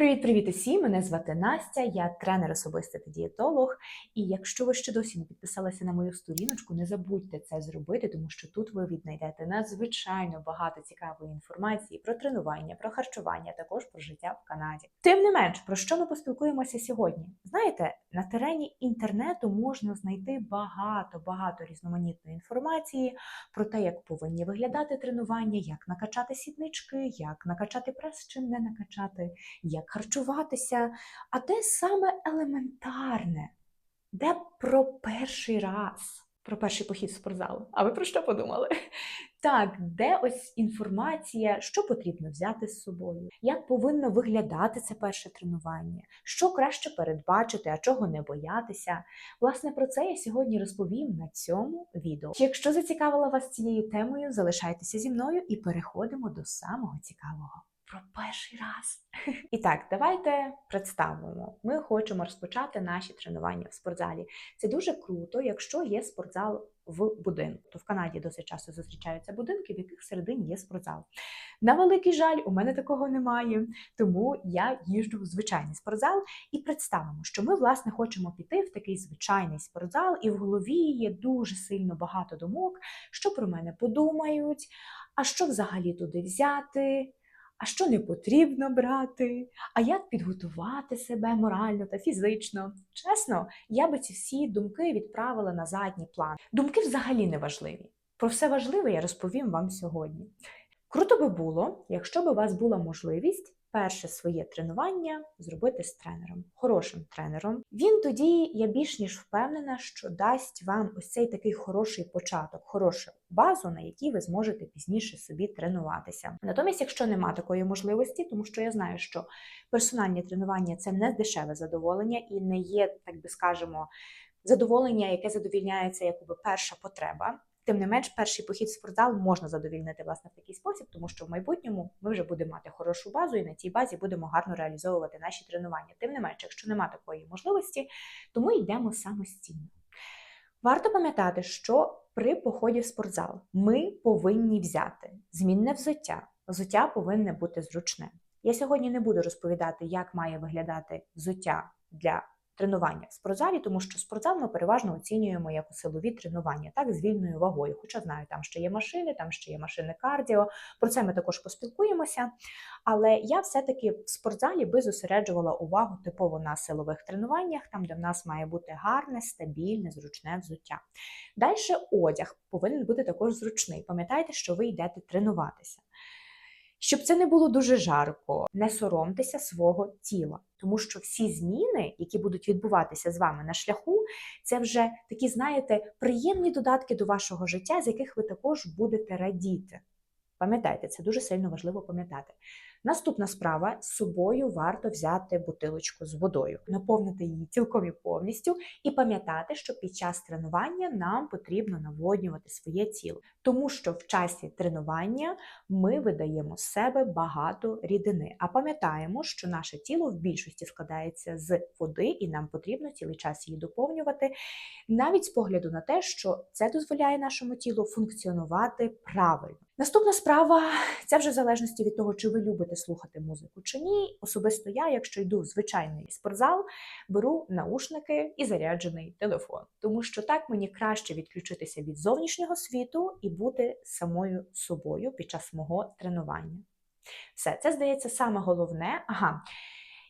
Привіт-привіт усім! Мене звати Настя, я тренер особистий та дієтолог. І якщо ви ще досі не підписалися на мою сторіночку, не забудьте це зробити, тому що тут ви віднайдете надзвичайно багато цікавої інформації про тренування, про харчування, також про життя в Канаді. Тим не менш, про що ми поспілкуємося сьогодні? Знаєте, на терені інтернету можна знайти багато багато різноманітної інформації про те, як повинні виглядати тренування, як накачати сіднички, як накачати прес, чим не накачати як харчуватися, а де саме елементарне, де про перший раз, про перший похід в спортзал. А ви про що подумали? Так, де ось інформація, що потрібно взяти з собою, як повинно виглядати це перше тренування, що краще передбачити, а чого не боятися. Власне, про це я сьогодні розповім на цьому відео. Якщо зацікавила вас цією темою, залишайтеся зі мною і переходимо до самого цікавого про перший раз. І так, давайте представимо. Ми хочемо розпочати наші тренування в спортзалі. Це дуже круто, якщо є спортзал в будинку. То в Канаді досить часто зустрічаються будинки, в яких всередині є спортзал. На великий жаль, у мене такого немає, тому я їжджу в звичайний спортзал і представимо, що ми, власне, хочемо піти в такий звичайний спортзал, і в голові є дуже сильно багато думок, що про мене подумають, а що взагалі туди взяти а що не потрібно брати, а як підготувати себе морально та фізично. Чесно, я би ці всі думки відправила на задній план. Думки взагалі не важливі. Про все важливе я розповім вам сьогодні. Круто би було, якщо б у вас була можливість перше своє тренування зробити з тренером, хорошим тренером. Він тоді, я більш ніж впевнена, що дасть вам ось цей такий хороший початок, хорошу базу, на якій ви зможете пізніше собі тренуватися. Натомість, якщо нема такої можливості, тому що я знаю, що персональні тренування це не дешеве задоволення і не є, так би скажемо, задоволення, яке задовільняється якоби перша потреба. Тим не менш, перший похід в спортзал можна задовільнити власне в такий спосіб, тому що в майбутньому ми вже будемо мати хорошу базу, і на цій базі будемо гарно реалізовувати наші тренування. Тим не менш, якщо немає такої можливості, то ми йдемо самостійно. Варто пам'ятати, що при поході в спортзал ми повинні взяти змінне взуття. Взуття повинне бути зручне. Я сьогодні не буду розповідати, як має виглядати взуття для тренування в спортзалі, тому що спортзал ми переважно оцінюємо як у силові тренування, так з вільною вагою. Хоча знаю, там ще є машини, там ще є машини кардіо. Про це ми також поспілкуємося. Але я все-таки в спортзалі би зосереджувала увагу типово на силових тренуваннях, там де в нас має бути гарне, стабільне, зручне взуття. Далі одяг повинен бути також зручний. Пам'ятайте, що ви йдете тренуватися. Щоб це не було дуже жарко, не соромтеся свого тіла, тому що всі зміни, які будуть відбуватися з вами на шляху, це вже такі, знаєте, приємні додатки до вашого життя, з яких ви також будете радіти. Пам'ятайте, це дуже сильно важливо пам'ятати. Наступна справа з собою варто взяти бутилочку з водою, наповнити її цілком і повністю, і пам'ятати, що під час тренування нам потрібно наводнювати своє тіло, тому що в часі тренування ми видаємо з себе багато рідини. А пам'ятаємо, що наше тіло в більшості складається з води, і нам потрібно цілий час її доповнювати, навіть з погляду на те, що це дозволяє нашому тілу функціонувати правильно. Наступна справа це вже в залежності від того, чи ви любите слухати музику чи ні. Особисто я, якщо йду в звичайний спортзал, беру наушники і заряджений телефон, тому що так мені краще відключитися від зовнішнього світу і бути самою собою під час мого тренування. Все, це здається саме головне. Ага.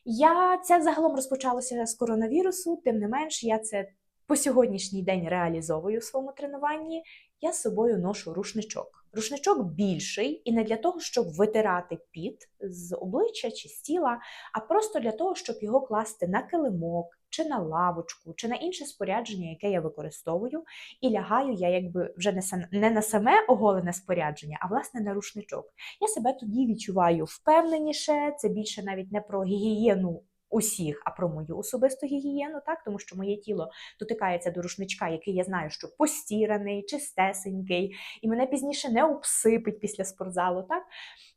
Я це загалом розпочалося з коронавірусу, тим не менш, я це по сьогоднішній день реалізовую в своєму тренуванні. Я з собою ношу рушничок. Рушничок більший і не для того, щоб витирати піт з обличчя чи з тіла, а просто для того, щоб його класти на килимок, чи на лавочку, чи на інше спорядження, яке я використовую, і лягаю я якби вже не на саме оголене спорядження, а власне на рушничок. Я себе тоді відчуваю впевненіше, це більше навіть не про гігієну усіх, а про мою особисту гігієну, так тому що моє тіло дотикається до рушничка, який я знаю, що постіраний, чистесенький, і мене пізніше не обсипить після спортзалу. так.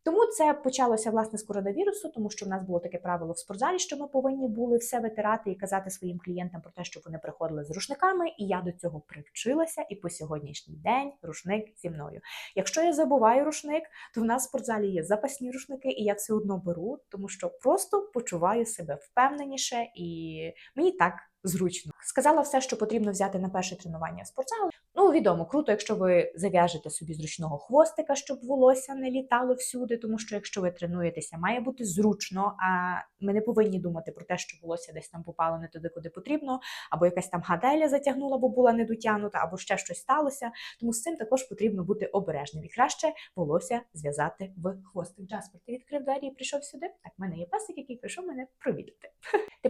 Тому це почалося власне з коронавірусу, тому що в нас було таке правило в спортзалі, що ми повинні були все витирати і казати своїм клієнтам про те, щоб вони приходили з рушниками. І я до цього привчилася. І по сьогоднішній день рушник зі мною. Якщо я забуваю рушник, то в нас в спортзалі є запасні рушники, і я все одно беру, тому що просто почуваю себе впевненіше і мені так зручно. Сказала все, що потрібно взяти на перше тренування в спортзал. Ну, відомо, круто, якщо ви зав'яжете собі зручного хвостика, щоб волосся не літало всюди, тому що якщо ви тренуєтеся, має бути зручно. А ми не повинні думати про те, що волосся десь там попало не туди, куди потрібно, або якась там гаделя затягнула, бо була недотягнута, або ще щось сталося. Тому з цим також потрібно бути обережним. І краще волосся зв'язати в хвостик. Джаспер, ти відкрив двері і прийшов сюди. Так, в мене є песик, який прийшов мене провідати.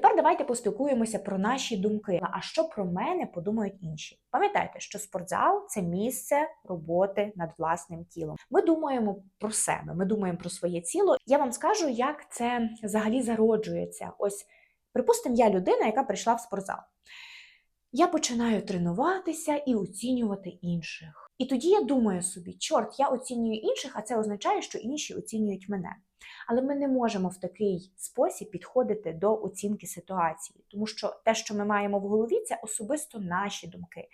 Тепер давайте поспілкуємося про наші думки. А що про мене подумають інші? Пам'ятайте, що спортзал це місце роботи над власним тілом. Ми думаємо про себе, ми думаємо про своє тіло. Я вам скажу, як це взагалі зароджується. Ось, припустимо, я людина, яка прийшла в спортзал. Я починаю тренуватися і оцінювати інших. І тоді я думаю собі, чорт, я оцінюю інших, а це означає, що інші оцінюють мене. Але ми не можемо в такий спосіб підходити до оцінки ситуації, тому що те, що ми маємо в голові, це особисто наші думки.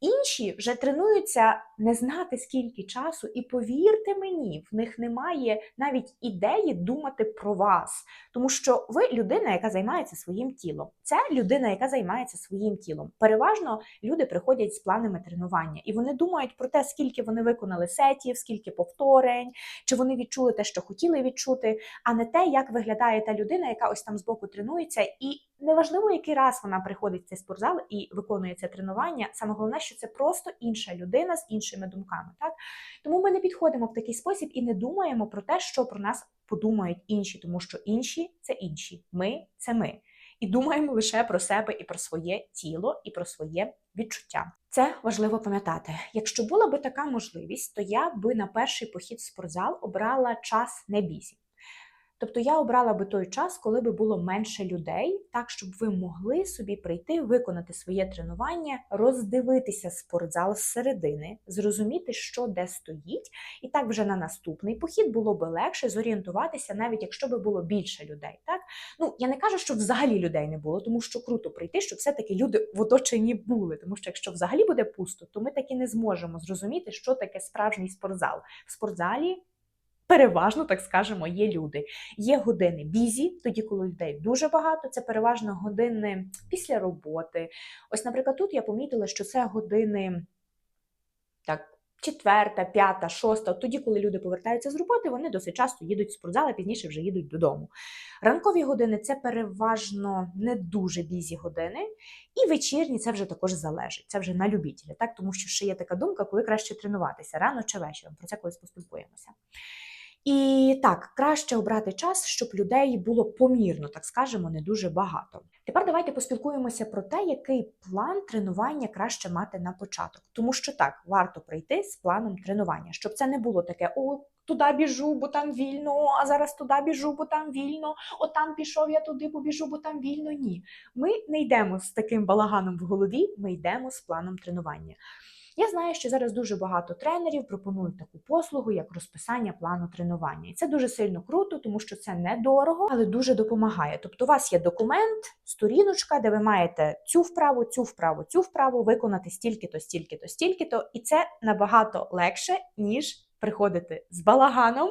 Інші вже тренуються не знати скільки часу, і повірте мені, в них немає навіть ідеї думати про вас, тому що ви людина, яка займається своїм тілом. Це людина, яка займається своїм тілом. Переважно люди приходять з планами тренування, і вони думають про те, скільки вони виконали сетів, скільки повторень, чи вони відчули те, що хотіли відчути, а не те, як виглядає та людина, яка ось там збоку тренується, і неважливо, який раз вона приходить в цей спортзал і виконує це тренування. Саме головне, що це просто інша людина з іншими думками. Так тому ми не підходимо в такий спосіб і не думаємо про те, що про нас подумають інші, тому що інші це інші, ми це ми. І думаємо лише про себе і про своє тіло, і про своє відчуття. Це важливо пам'ятати. Якщо була би така можливість, то я би на перший похід в спортзал обрала час не бісі. Тобто я обрала би той час, коли би було менше людей, так щоб ви могли собі прийти, виконати своє тренування, роздивитися спортзал зсередини, зрозуміти, що де стоїть, і так вже на наступний похід було би легше зорієнтуватися, навіть якщо би було більше людей. Так ну я не кажу, що взагалі людей не було, тому що круто прийти, щоб все-таки люди в оточенні були. Тому що якщо взагалі буде пусто, то ми таки не зможемо зрозуміти, що таке справжній спортзал. В спортзалі переважно, так скажемо, є люди. Є години бізі, тоді, коли людей дуже багато, це переважно години після роботи. Ось, наприклад, тут я помітила, що це години так. Четверта, п'ята, шоста, тоді, коли люди повертаються з роботи, вони досить часто їдуть в спортзал, пізніше вже їдуть додому. Ранкові години це переважно не дуже бізі години, і вечірні це вже також залежить. Це вже на любітеля, так тому що ще є така думка, коли краще тренуватися рано чи вечором. Про це колись поспілкуємося. І так, краще обрати час, щоб людей було помірно, так скажемо, не дуже багато. Тепер давайте поспілкуємося про те, який план тренування краще мати на початок. Тому що так, варто прийти з планом тренування, щоб це не було таке: о, туди біжу, бо там вільно, а зараз туди біжу, бо там вільно, от там пішов, я туди побіжу, бо там вільно. Ні. Ми не йдемо з таким балаганом в голові, ми йдемо з планом тренування. Я знаю, що зараз дуже багато тренерів пропонують таку послугу, як розписання плану тренування. І це дуже сильно круто, тому що це недорого, але дуже допомагає. Тобто, у вас є документ, сторіночка, де ви маєте цю вправу, цю вправу, цю вправу виконати стільки-то, стільки-то, стільки-то, і це набагато легше, ніж приходити з балаганом.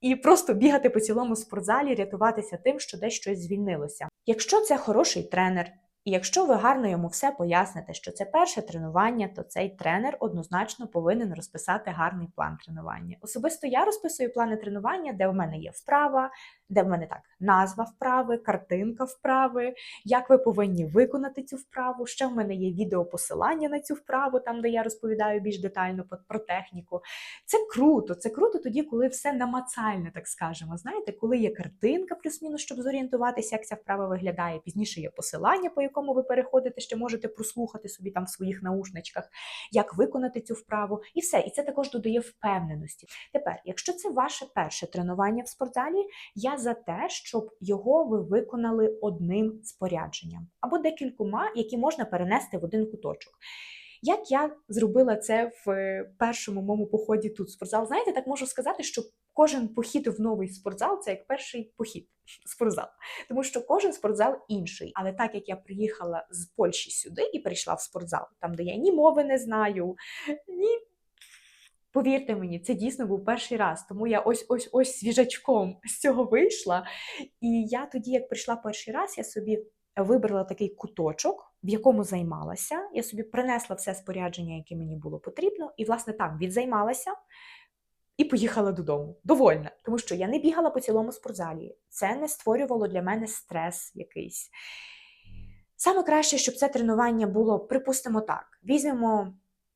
І просто бігати по цілому спортзалі, рятуватися тим, що десь щось звільнилося. Якщо це хороший тренер, і якщо ви гарно йому все поясните, що це перше тренування, то цей тренер однозначно повинен розписати гарний план тренування. Особисто я розписую плани тренування, де в мене є вправа, де в мене так назва вправи, картинка вправи, як ви повинні виконати цю вправу. Ще в мене є відеопосилання на цю вправу, там де я розповідаю більш детально про техніку. Це круто, це круто тоді, коли все намацальне, так скажемо. Знаєте, коли є картинка, плюс-мінус, щоб зорієнтуватися, як ця вправа виглядає. Пізніше є посилання, по якому ви переходите, ще можете прослухати собі там в своїх наушничках, як виконати цю вправу, і все. І це також додає впевненості. Тепер, якщо це ваше перше тренування в спортзалі, я за те, щоб його ви виконали одним спорядженням або декількома, які можна перенести в один куточок. Як я зробила це в першому моєму поході тут в спортзал, знаєте, так можу сказати, що кожен похід в новий спортзал це як перший похід в спортзал, тому що кожен спортзал інший. Але так як я приїхала з Польщі сюди і прийшла в спортзал, там де я ні мови не знаю, ні. Повірте мені, це дійсно був перший раз, тому я ось ось ось свіжачком з цього вийшла. І я тоді, як прийшла перший раз, я собі вибрала такий куточок, в якому займалася. Я собі принесла все спорядження, яке мені було потрібно, і, власне, там відзаймалася і поїхала додому. Довольна, тому що я не бігала по цілому спортзалі. Це не створювало для мене стрес якийсь. Саме краще, щоб це тренування було, припустимо так: візьмемо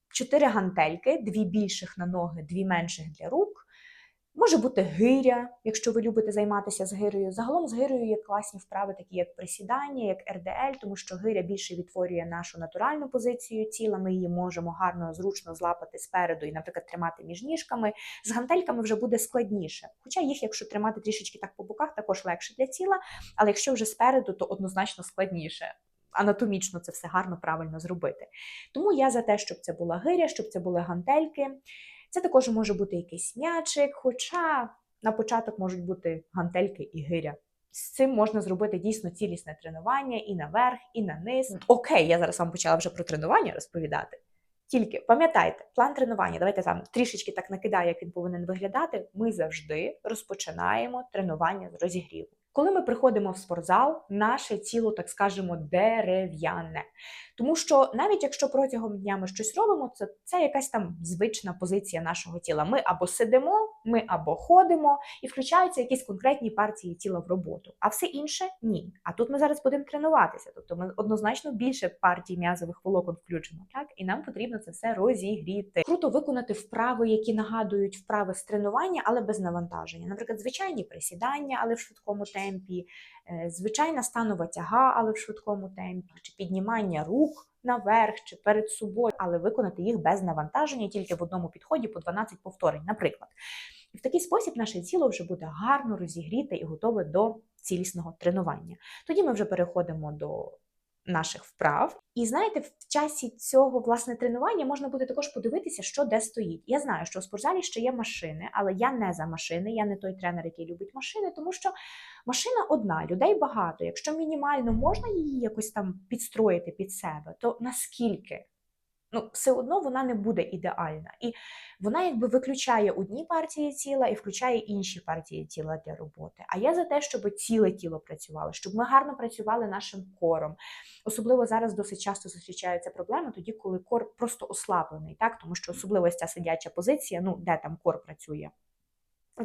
чотири гантельки, дві більших на ноги, дві менших для рук. Може бути гиря, якщо ви любите займатися з гирею. Загалом з гирею є класні вправи, такі як присідання, як РДЛ, тому що гиря більше відтворює нашу натуральну позицію тіла. Ми її можемо гарно, зручно злапати спереду і, наприклад, тримати між ніжками. З гантельками вже буде складніше. Хоча їх, якщо тримати трішечки так по боках, також легше для тіла. Але якщо вже спереду, то однозначно складніше. Анатомічно це все гарно, правильно зробити. Тому я за те, щоб це була гиря, щоб це були гантельки. Це також може бути якийсь м'ячик, хоча на початок можуть бути гантельки і гиря. З цим можна зробити дійсно цілісне тренування і наверх, і на низ. Окей, я зараз вам почала вже про тренування розповідати. Тільки пам'ятайте, план тренування, давайте там трішечки так накидаю, як він повинен виглядати. Ми завжди розпочинаємо тренування з розігріву. Коли ми приходимо в спортзал, наше тіло, так скажемо, дерев'яне. Тому що навіть якщо протягом дня ми щось робимо, це, це якась там звична позиція нашого тіла. Ми або сидимо, ми або ходимо, і включаються якісь конкретні партії тіла в роботу. А все інше ні. А тут ми зараз будемо тренуватися. Тобто ми однозначно більше партій м'язових волокон включимо, так і нам потрібно це все розігріти. Круто виконати вправи, які нагадують вправи з тренування, але без навантаження. Наприклад, звичайні присідання, але в швидкому темпі, е, звичайна станова тяга, але в швидкому темпі, чи піднімання рук наверх чи перед собою, але виконати їх без навантаження тільки в одному підході по 12 повторень, наприклад. І в такий спосіб наше тіло вже буде гарно розігріте і готове до цілісного тренування. Тоді ми вже переходимо до наших вправ. І знаєте, в часі цього власне тренування можна буде також подивитися, що де стоїть. Я знаю, що у спортзалі ще є машини, але я не за машини, я не той тренер, який любить машини, тому що машина одна, людей багато. Якщо мінімально можна її якось там підстроїти під себе, то наскільки? Ну, все одно вона не буде ідеальна. І вона якби виключає одні партії тіла і включає інші партії тіла для роботи. А я за те, щоб ціле тіло працювало, щоб ми гарно працювали нашим кором. Особливо зараз досить часто зустрічаються проблеми тоді, коли кор просто ослаблений, так тому що особливо ця сидяча позиція, ну де там кор працює.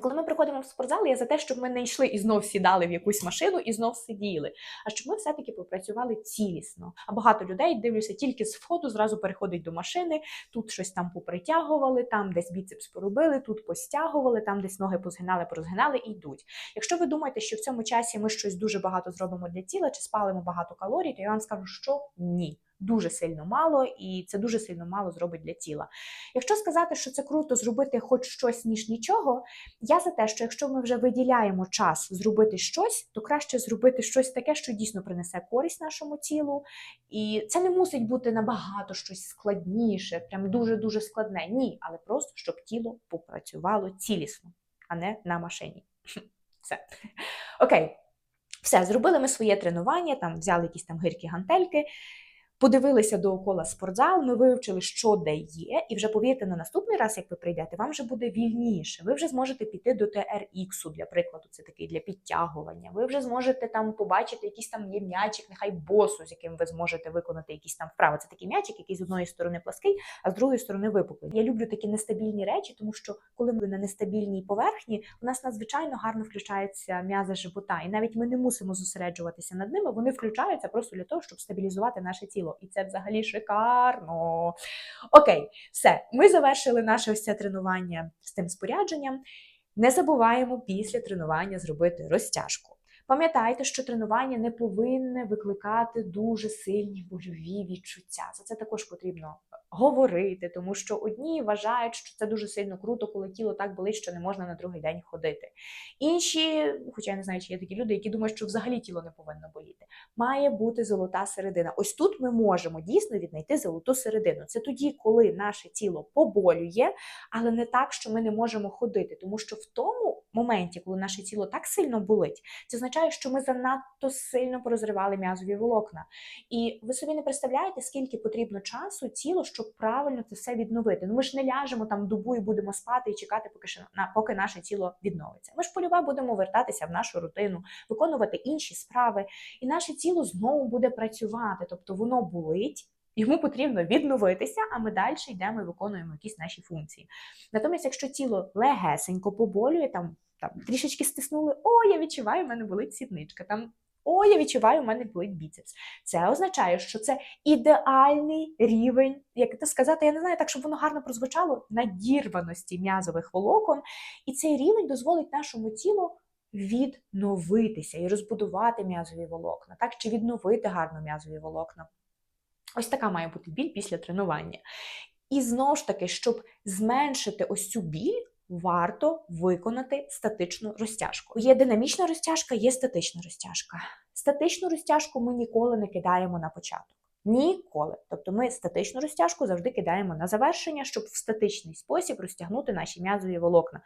Коли ми приходимо в спортзал, я за те, щоб ми не йшли і знов сідали в якусь машину і знов сиділи. А щоб ми все-таки попрацювали цілісно. А багато людей дивлюся тільки з фото, зразу переходить до машини, тут щось там попритягували, там десь біцепс поробили, тут постягували, там десь ноги позгинали, порозгинали і йдуть. Якщо ви думаєте, що в цьому часі ми щось дуже багато зробимо для тіла чи спалимо багато калорій, то я вам скажу, що ні дуже сильно мало, і це дуже сильно мало зробить для тіла. Якщо сказати, що це круто зробити хоч щось, ніж нічого, я за те, що якщо ми вже виділяємо час зробити щось, то краще зробити щось таке, що дійсно принесе користь нашому тілу. І це не мусить бути набагато щось складніше, прям дуже-дуже складне. Ні, але просто щоб тіло попрацювало цілісно, а не на машині. Все. Окей. Все, зробили ми своє тренування, там взяли якісь там гиркі гантельки подивилися доокола спортзал, ми вивчили, що де є, і вже повірте, на наступний раз, як ви прийдете, вам вже буде вільніше. Ви вже зможете піти до TRX, для прикладу, це такий для підтягування. Ви вже зможете там побачити якийсь там є м'ячик, нехай босу, з яким ви зможете виконати якісь там вправи. Це такий м'ячик, який з одної сторони плаский, а з другої сторони випуклий. Я люблю такі нестабільні речі, тому що коли ми на нестабільній поверхні, у нас надзвичайно гарно включаються м'язи живота, і навіть ми не мусимо зосереджуватися над ними. Вони включаються просто для того, щоб стабілізувати наше тіло і це взагалі шикарно. Окей, все, ми завершили наше ось це тренування з тим спорядженням. Не забуваємо після тренування зробити розтяжку. Пам'ятайте, що тренування не повинне викликати дуже сильні больові відчуття. За це також потрібно говорити, тому що одні вважають, що це дуже сильно круто, коли тіло так болить, що не можна на другий день ходити. Інші, хоча я не знаю, чи є такі люди, які думають, що взагалі тіло не повинно боліти. має бути золота середина. Ось тут ми можемо дійсно віднайти золоту середину. Це тоді, коли наше тіло поболює, але не так, що ми не можемо ходити. Тому що в тому моменті, коли наше тіло так сильно болить, це означає, що ми занадто сильно порозривали м'язові волокна. І ви собі не представляєте, скільки потрібно часу тілу, щоб правильно це все відновити. Ну ми ж не ляжемо там добу і будемо спати і чекати, поки що на поки наше тіло відновиться. Ми ж польове будемо вертатися в нашу рутину, виконувати інші справи, і наше тіло знову буде працювати, тобто воно болить. Йому потрібно відновитися, а ми далі йдемо і виконуємо якісь наші функції. Натомість, якщо тіло легесенько поболює, там, там трішечки стиснули, о, я відчуваю, в мене болить сідничка. Там о, я відчуваю, у мене болить біцепс. Це означає, що це ідеальний рівень, як це сказати, я не знаю, так, щоб воно гарно прозвучало, надірваності м'язових волокон. І цей рівень дозволить нашому тілу відновитися і розбудувати м'язові волокна, так, чи відновити гарно м'язові волокна. Ось така має бути біль після тренування. І знову ж таки, щоб зменшити ось цю біль, варто виконати статичну розтяжку. Є динамічна розтяжка, є статична розтяжка. Статичну розтяжку ми ніколи не кидаємо на початок. Ніколи. Тобто ми статичну розтяжку завжди кидаємо на завершення, щоб в статичний спосіб розтягнути наші м'язові волокна.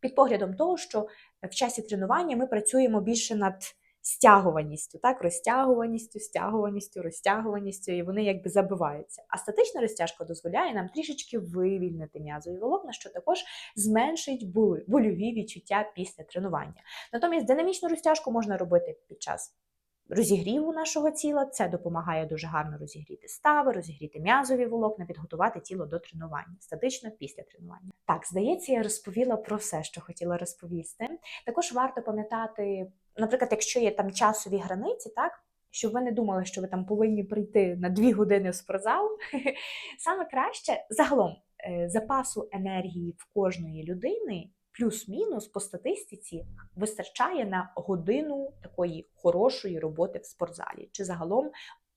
Під поглядом того, що в часі тренування ми працюємо більше над стягуваністю, так, розтягуваністю, стягуваністю, розтягуваністю, і вони якби забиваються. А статична розтяжка дозволяє нам трішечки вивільнити м'язові волокна, що також зменшить больові відчуття після тренування. Натомість динамічну розтяжку можна робити під час. Розігріву нашого тіла це допомагає дуже гарно розігріти стави, розігріти м'язові волокна, підготувати тіло до тренування, статично після тренування. Так, здається, я розповіла про все, що хотіла розповісти. Також варто пам'ятати, наприклад, якщо є там часові границі, так. Щоб ви не думали, що ви там повинні прийти на дві години в спортзал. Саме краще загалом е, запасу енергії в кожної людини плюс-мінус по статистиці вистачає на годину такої хорошої роботи в спортзалі, чи загалом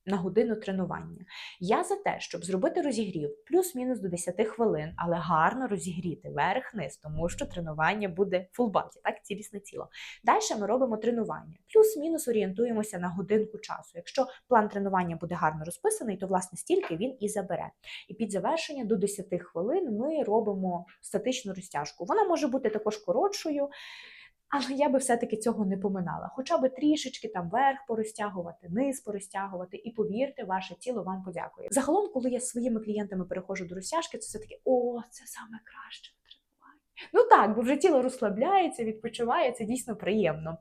на годину тренування. Я за те, щоб зробити розігрів плюс-мінус до 10 хвилин, але гарно розігріти верх-низ, тому що тренування буде фулбаті, так, цілісне тіло. Далі ми робимо тренування. Плюс-мінус орієнтуємося на годинку часу. Якщо план тренування буде гарно розписаний, то власне стільки він і забере. І під завершення до 10 хвилин ми робимо статичну розтяжку. Вона може бути також коротшою. Але я би все-таки цього не поминала. Хоча би трішечки там верх порозтягувати, низ порозтягувати, і повірте, ваше тіло вам подякує. Загалом, коли я своїми клієнтами переходжу до розтяжки, це все таки о, це саме краще в тренуванні. Ну так, бо вже тіло розслабляється, відпочиває, це дійсно приємно.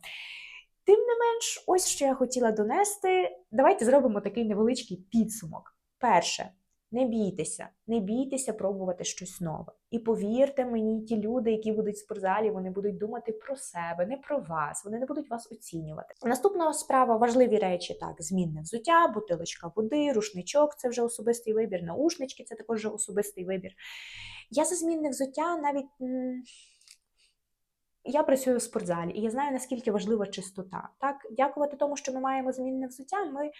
Тим не менш, ось що я хотіла донести. Давайте зробимо такий невеличкий підсумок. Перше, не бійтеся, не бійтеся пробувати щось нове. І повірте мені, ті люди, які будуть в спортзалі, вони будуть думати про себе, не про вас, вони не будуть вас оцінювати. Наступна справа важливі речі: так, змінне взуття, бутилочка води, рушничок це вже особистий вибір, наушнички це також особистий вибір. Я за змінне взуття навіть. Я працюю в спортзалі, і я знаю, наскільки важлива чистота. Так, дякувати тому, що ми маємо змінне взуття, ми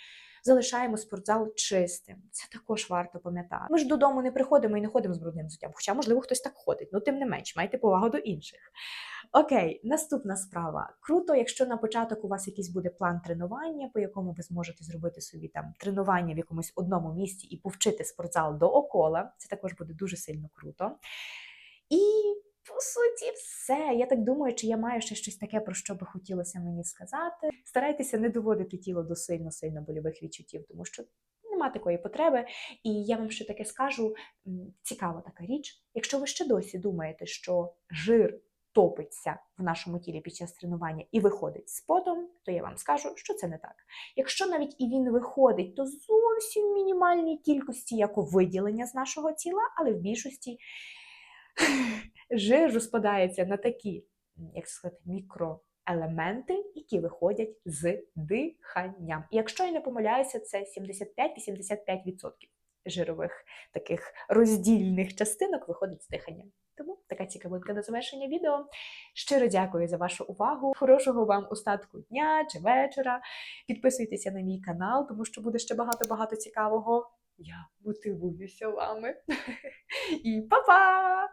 залишаємо спортзал чистим. Це також варто пам'ятати. Ми ж додому не приходимо і не ходимо з брудним взуттям. Хоча, можливо, хтось так ходить, ну тим не менш, майте повагу до інших. Окей, наступна справа. Круто, якщо на початок у вас якийсь буде план тренування, по якому ви зможете зробити собі там тренування в якомусь одному місці і повчити спортзал до окола. Це також буде дуже сильно круто. І по суті, все. Я так думаю, чи я маю ще щось таке, про що би хотілося мені сказати. Старайтеся не доводити тіло до сильно-сильно больових відчуттів, тому що нема такої потреби. І я вам ще таке скажу: цікава така річ. Якщо ви ще досі думаєте, що жир топиться в нашому тілі під час тренування і виходить з потом, то я вам скажу, що це не так. Якщо навіть і він виходить, то зовсім мінімальній кількості як виділення з нашого тіла, але в більшості жир розпадається на такі, як сказати, мікроелементи, які виходять з диханням. І якщо я не помиляюся, це 75-85% жирових таких роздільних частинок виходить з диханням. Тому така цікавинка на завершення відео. Щиро дякую за вашу увагу. Хорошого вам остатку дня чи вечора. Підписуйтеся на мій канал, тому що буде ще багато-багато цікавого. Я мотивуюся вами. І па-па!